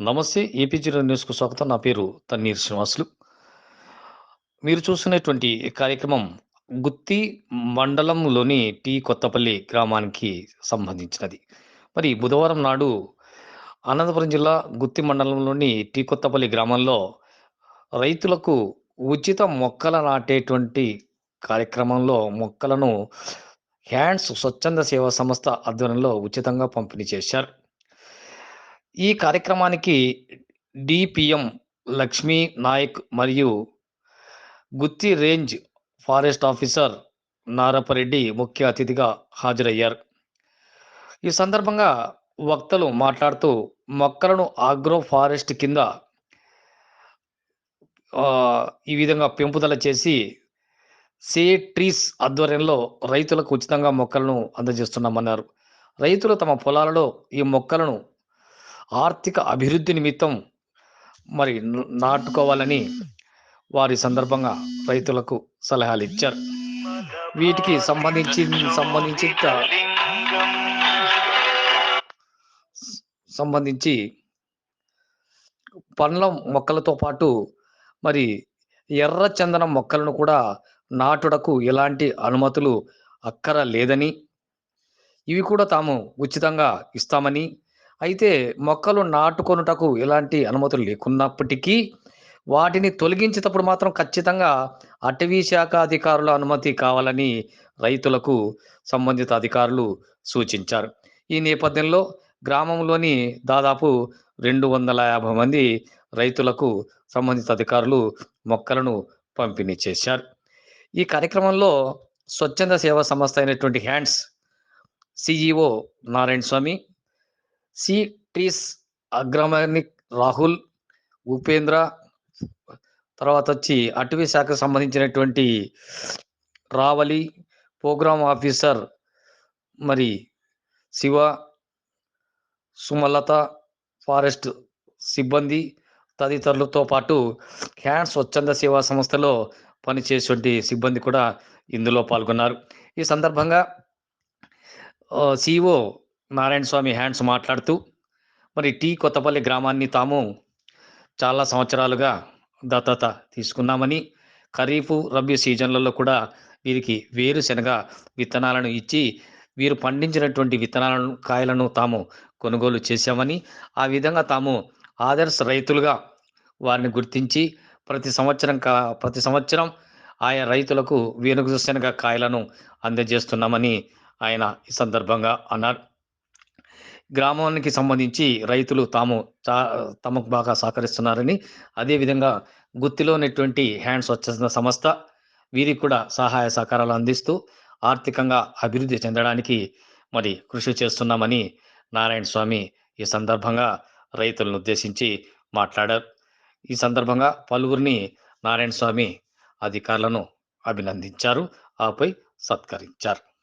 నమస్తే AP zero న్యూస్కు స్వాగతం. నా పేరు తన్నీర్ శ్రీనివాసులు. మీరు చూస్తున్నటువంటి కార్యక్రమం గుత్తి మండలంలోని టీ కొత్తపల్లి గ్రామానికి సంబంధించినది. మరి బుధవారం నాడు అనంతపురం జిల్లా గుత్తి మండలంలోని టీ కొత్తపల్లి గ్రామంలో రైతులకు ఉచిత మొక్కల నాటేటువంటి కార్యక్రమంలో మొక్కలను హ్యాండ్స్ స్వచ్ఛంద సేవా సంస్థ ఆధ్వర్యంలో ఉచితంగా పంపిణీ చేశారు. ఈ కార్యక్రమానికి డిపిఎం లక్ష్మీ నాయక్ మరియు Gutti range forest officer Narapareddy ముఖ్య అతిథిగా హాజరయ్యారు. ఈ సందర్భంగా వక్తలు మాట్లాడుతూ మొక్కలను ఆగ్రో ఫారెస్ట్ కింద ఈ విధంగా పెంపుదల చేసి సే ట్రీస్ ఆధ్వర్యంలో రైతులకు ఉచితంగా మొక్కలను అందజేస్తున్నామన్నారు. రైతులు తమ పొలాలలో ఈ మొక్కలను ఆర్థిక అభివృద్ధి నిమిత్తం మరి నాటుకోవాలని వారి సందర్భంగా రైతులకు సలహాలు ఇచ్చారు. వీటికి సంబంధించి సంబంధించి సంబంధించి పండ్ల మొక్కలతో పాటు మరి ఎర్ర చందనం మొక్కలను కూడా నాటుటకు ఎలాంటి అనుమతులు అక్కర లేదని ఇవి కూడా తాము ఉచితంగా ఇస్తామని. అయితే మొక్కలు నాటుకొనుటకు ఎలాంటి అనుమతులు లేకున్నప్పటికీ వాటిని తొలగించేటప్పుడు మాత్రం ఖచ్చితంగా అటవీ శాఖ అధికారుల అనుమతి కావాలని రైతులకు సంబంధిత అధికారులు సూచించారు. ఈ నేపథ్యంలో గ్రామంలోని దాదాపు రెండు వందల యాభై మంది రైతులకు సంబంధిత అధికారులు మొక్కలను పంపిణీ చేశారు. ఈ కార్యక్రమంలో స్వచ్ఛంద సేవా సంస్థ అయినటువంటి Hands CEO Narayana Swamy C trees Rahul Upendra తర్వాత వచ్చి అటవీ శాఖకు సంబంధించినటువంటి రావలి ప్రోగ్రామ్ ఆఫీసర్ మరి శివ సుమలత ఫారెస్ట్ సిబ్బంది తదితరులతో పాటు హ్యాండ్ స్వచ్ఛంద సేవా సంస్థలో పనిచేసేటువంటి సిబ్బంది కూడా ఇందులో పాల్గొన్నారు. ఈ సందర్భంగా సిఇఓ నారాయణ స్వామి హ్యాండ్స్ మాట్లాడుతూ మరి టీ కొత్తపల్లి గ్రామాన్ని తాము చాలా సంవత్సరాలుగా దత్తత తీసుకున్నామని ఖరీఫ్ రబీ సీజన్లలో కూడా వీరికి వేరుశనగ విత్తనాలను ఇచ్చి వీరు పండించినటువంటి విత్తనాలను కాయలను తాము కొనుగోలు చేశామని ఆ విధంగా తాము ఆదర్శ రైతులుగా వారిని గుర్తించి ప్రతి సంవత్సరం కా ప్రతి సంవత్సరం ఆయా రైతులకు వేరుశనగ కాయలను అందజేస్తున్నామని ఆయన ఈ సందర్భంగా అన్నారు. గ్రామానికి సంబంధించి రైతులు తాము చా తమకు బాగా సహకరిస్తున్నారని అదేవిధంగా గుత్తిలో ఉన్నటువంటి హ్యాండ్స్ వచ్చేసిన సంస్థ వీరికి కూడా సహాయ సహకారాలు అందిస్తూ ఆర్థికంగా అభివృద్ధి చెందడానికి మరి కృషి చేస్తున్నామని నారాయణ స్వామి ఈ సందర్భంగా రైతులను ఉద్దేశించి మాట్లాడారు. ఈ సందర్భంగా పలువురిని నారాయణ స్వామి అధికారులను అభినందించారు. ఆపై సత్కరించారు.